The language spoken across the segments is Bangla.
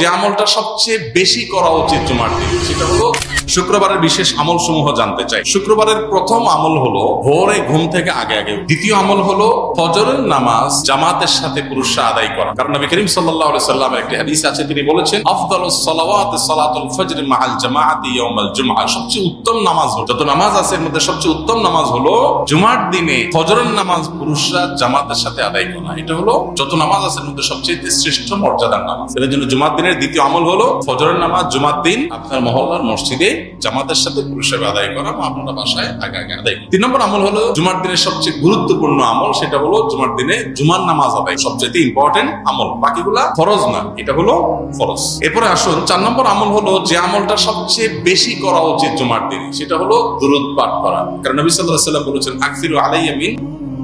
যে আমলটা সবচেয়ে বেশি করা উচিত জুমার দিন, সেটা হলো শুক্রবারের বিশেষ আমল সমূহ জানতে চাই। শুক্রবারের প্রথম আমল হলো ভোরে ঘুম থেকে আগে আগে দ্বিতীয় আমল হলো ফজরের নামাজ জামাতের সাথে পুরুষরা আদায় করা। কারণ নবী করিম সাল্লাল্লাহু আলাইহি সাল্লামের একটি হাদিস আছে, তিনি বলেছেন, আফদালুস সালাওয়াত সালাতুল ফজর মাআল জামাআতি ইয়াউমাল জুমআ সবচেয়ে উত্তম নামাজ হলো, যত নামাজ আছে, এর মধ্যে সবচেয়ে উত্তম নামাজ হলো জুমার দিনে ফজরের নামাজ পুরুষরা জামাতের সাথে আদায় করা। এটা হলো যত নামাজ আছে, এর মধ্যে সবচেয়ে শ্রেষ্ঠ মর্যাদার নামাজ। এর জন্য জুমার দিনের দ্বিতীয় আমল হলো ফজরের নামাজ, জুমার দিন আপনার মহল্লার মসজিদে জামাতের সাথে পুরুষের আদায় করা বা আপনারা বাসায় আগে আগে আদায়। তিন নম্বর আমল হলো জুমার দিনের সবচেয়ে গুরুত্বপূর্ণ আমল, সেটা হলো জুমার দিনে জুমার নামাজ আদায়। সবচেয়ে ইম্পর্টেন্ট আমল, বাকিগুলা ফরজ না, এটা হলো ফরজ। এরপরে আসুন, চার নম্বর আমল হলো যে আমলটা সবচেয়ে বেশি করা উচিত জুমার দিনে, সেটা হলো দুরুদ পাঠ করা। কারণ নবী আলাইহি সাল্লাম বলেছেন, আকসিরু আলাইয়া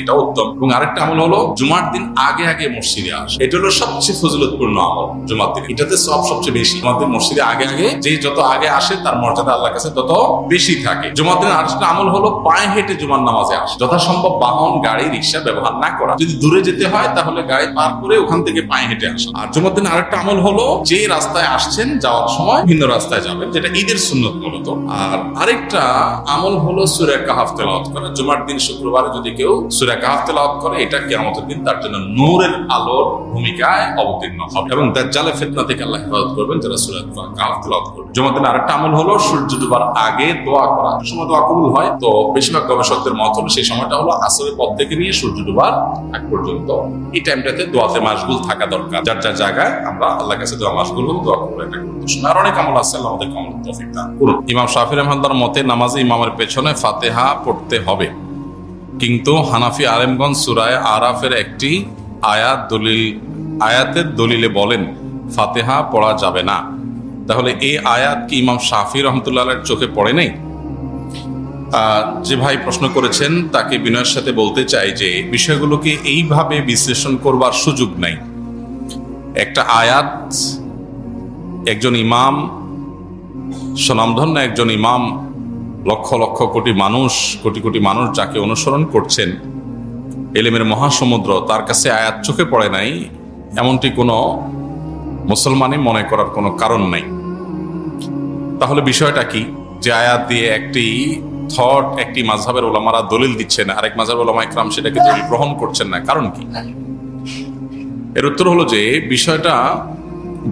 এটা উত্তম। এবং আরেকটা আমল হলো জুমার দিন আগে আগে মসজিদে আসা। এটা হলো সবচেয়ে ফজিলতপূর্ণ আমল জুমার দিন। এটাতে সব সবচেয়ে বেশি। জুমার দিন মসজিদে আগে আগে যে যত আগে আসে তার মর্যাদা আল্লাহর কাছে তত বেশি থাকে। জুমার দিন আরেকটা আমল হলো পায়ে হেঁটে জুমার নামাজে আসা। যথাসম্ভব বাহন, গাড়ি, রিক্সা ব্যবহার না করা। যদি দূরে যেতে হয় তাহলে গাড়ি পার করে ওখান থেকে পায়ে হেঁটে আসা। আর জুমার দিন আরেকটা আমল হলো যে রাস্তায় আসছেন যাওয়ার সময় ভিন্ন রাস্তায় যাবেন, যেটা ঈদের সুন্নত মূলত। আর আরেকটা আমল হলো সুরা কাহাফ তেলাওয়াত করা। জুমার দিন শুক্রবারে যদি কেউ সুরা কাহাফ তেলাওয়াত করে, এটা কেয়ামতের দিন তার জন্য নূরের আলোর ভূমিকায় অবতীর্ণ হবে। এবং দাজ্জালের ফিতনা থেকে আল্লাহ হেফাজত করবেন যারা সুরা কাহাফ তেলাওয়াত করবে দিন আরেকটা আমল হলো, সূর্য ডুবার আগে দোয়া করা। সময় দোয়া কবুল হয়, তো বেশিরভাগ গবেষকদের মত হলো সেই সময়টা হলো আসরের পর থেকে নিয়ে সূর্য ডুবার আগ পর্যন্ত। এই টাইমটাতে দোয়াতে মাসগুল থাকা দরকার। যার যার জায়গায় আমরা আল্লাহর কাছে দোয়া মাসগুল হলো দোয়া এটা গুরুত্ব আর অনেক আমল আছে আমাদের কমল তৌফিক দান করুন ইমাম শাফি রহমানদার মতে, নামাজে ইমামের পেছনে ফাতেহা পড়তে হবে। কিন্তু হানাফি আলেমগঞ্জ সুরায় আরাফের একটি আয়াত দলিল, আয়াতের দলিলে বলেন, ফাতেহা পড়া যাবে না। তাহলে এই আয়াত কি ইমাম শাফি রহমতুল্লাহ চোখে পড়ে নেই? যে ভাই প্রশ্ন করেছেন, তাকে বিনয়ের সাথে বলতে চাই যে, বিষয়গুলোকে এইভাবে বিশ্লেষণ করবার সুযোগ নাই। একটা আয়াত, একজন ইমাম, স্বনামধন্য একজন ইমাম লক্ষ লক্ষ কোটি মানুষ, কোটি কোটি মানুষ যাকে অনুসরণ করছেন। এলেমের মহাসমুদ্র তার কাছে আয়াত চোখে পড়ে নাই, এমনটি কোনো মুসলমানই মনে করার কোনো কারণ নাই। তাহলে বিষয়টা কি? যে আয়াত দিয়ে একটি থট একটি মাঝহের ওলামারা দলিল দিচ্ছেন, আরেক মাঝহের ওলামা ইকরাম সেটাকে দলিল গ্রহণ করছেন না, কারণ কি? এর উত্তর হলো যে, বিষয়টা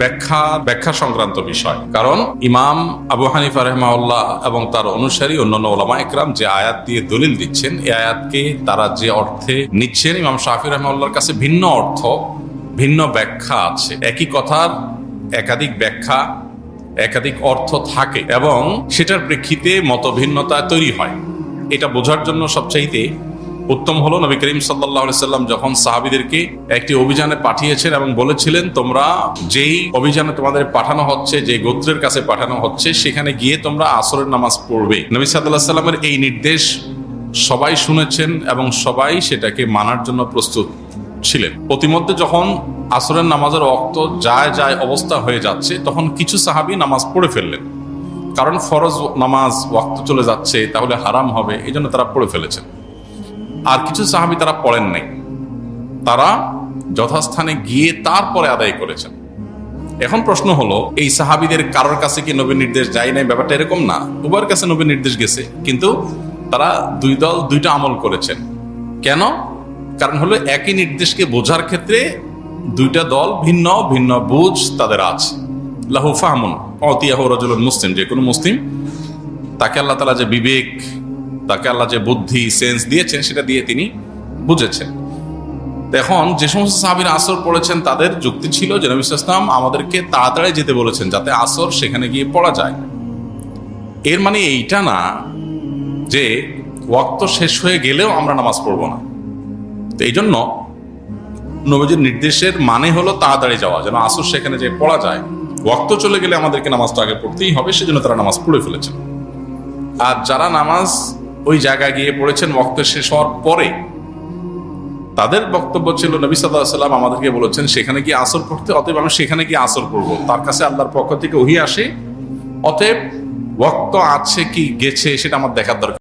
ব্যাখ্যা ব্যাখ্যা সংক্রান্ত বিষয়। কারণ ইমাম আবু হানিফা রহমাউল্লাহ এবং তার অনুসারী অন্যান্য ওলামা একরাম যে আয়াত দিয়ে দলিল দিচ্ছেন, এই আয়াতকে তারা যে অর্থে নিচ্ছেন, ইমাম শাহি রহমাউল্লাহর কাছে ভিন্ন অর্থ, ভিন্ন ব্যাখ্যা আছে। একই কথার একাধিক ব্যাখ্যা, একাধিক অর্থ থাকে এবং সেটার প্রেক্ষিতে মতভিন্নতা তৈরি হয়। এটা বোঝার জন্য সবচাইতে উত্তম হলো নবী করিম সাল্লাহ সাল্লাম যখন সাহাবিদেরকে একটি অভিযানে পাঠিয়েছেন এবং বলেছিলেন, তোমরা যেই অভিযানে তোমাদের পাঠানো হচ্ছে যে গোত্রের কাছে পাঠানো হচ্ছে, সেখানে গিয়ে তোমরা আসরের নামাজ পড়বে। নবী সাল্লাহ সাল্লামের এই নির্দেশ সবাই শুনেছেন এবং সবাই সেটাকে মানার জন্য প্রস্তুত ছিলেন। প্রতিমধ্যে যখন আসরের নামাজের অক্ত যায় যায় অবস্থা হয়ে যাচ্ছে, তখন কিছু সাহাবি নামাজ পড়ে ফেললেন। কারণ ফরজ নামাজ ওয়াক্ত চলে যাচ্ছে, তাহলে হারাম হবে এই জন্য তারা পড়ে ফেলেছেন। আর কিছু সাহাবি তারা পড়েন নাই। তারা যথাস্থানে গিয়ে তারপরে আদায় করেছেন। এখন প্রশ্ন হলো, এই সাহাবিদের কারোর কাছে কি নবীর নির্দেশ যায় নাই? ব্যাপারটা এরকম না। উভয়ের কাছে নবীর নির্দেশ গেছে, কিন্তু তারা দুই দল দুইটা আমল করেছেন। কেন? কারণ হলো একই নির্দেশকে বোঝার ক্ষেত্রে দুইটা দল ভিন্ন ভিন্ন বুঝ তাদের আছে। লাহু ফাহমুন, অতিয়াহ রজুল মুসলিম, যে কোনো মুসলিম, তাকে আল্লাহ তালা যে বিবেক তাকে আল্লাহ যে বুদ্ধি সেন্স দিয়েছেন, সেটা দিয়ে তিনি বুঝেছেন। এখন যে সমস্ত সাহাবির আসর পড়েছেন, তাদের যুক্তি ছিল যে নবী ইসলাম আমাদেরকে তাড়াতাড়ি যেতে বলেছেন, যাতে আসর সেখানে গিয়ে পড়া যায়। এর মানে এইটা না যে ওয়াক্ত শেষ হয়ে গেলেও আমরা নামাজ পড়ব না। তো এই জন্য নবীজির নির্দেশের মানে হলো তাড়াতাড়ি যাওয়া, যেন আসর সেখানে যে পড়া যায়। ওয়াক্ত চলে গেলে আমাদেরকে নামাজটা আগে পড়তেই হবে, সেজন্য তারা নামাজ পড়ে ফেলেছেন। আর যারা নামাজ ওই জায়গায় গিয়ে পড়েছেন বক্ত শেষ হওয়ার পরে। তাদের বক্তব্য ছিল, নবী সাল্লাম আমাদেরকে বলেছেন, সেখানে গিয়ে আসর পড়তে, অতএব আমি সেখানে গিয়ে আসর করব তার কাছে আল্লাহর পক্ষ থেকে ওহি আসে, অতএব বক্ত আছে কি, গেছে, সেটা আমার দেখার দরকার।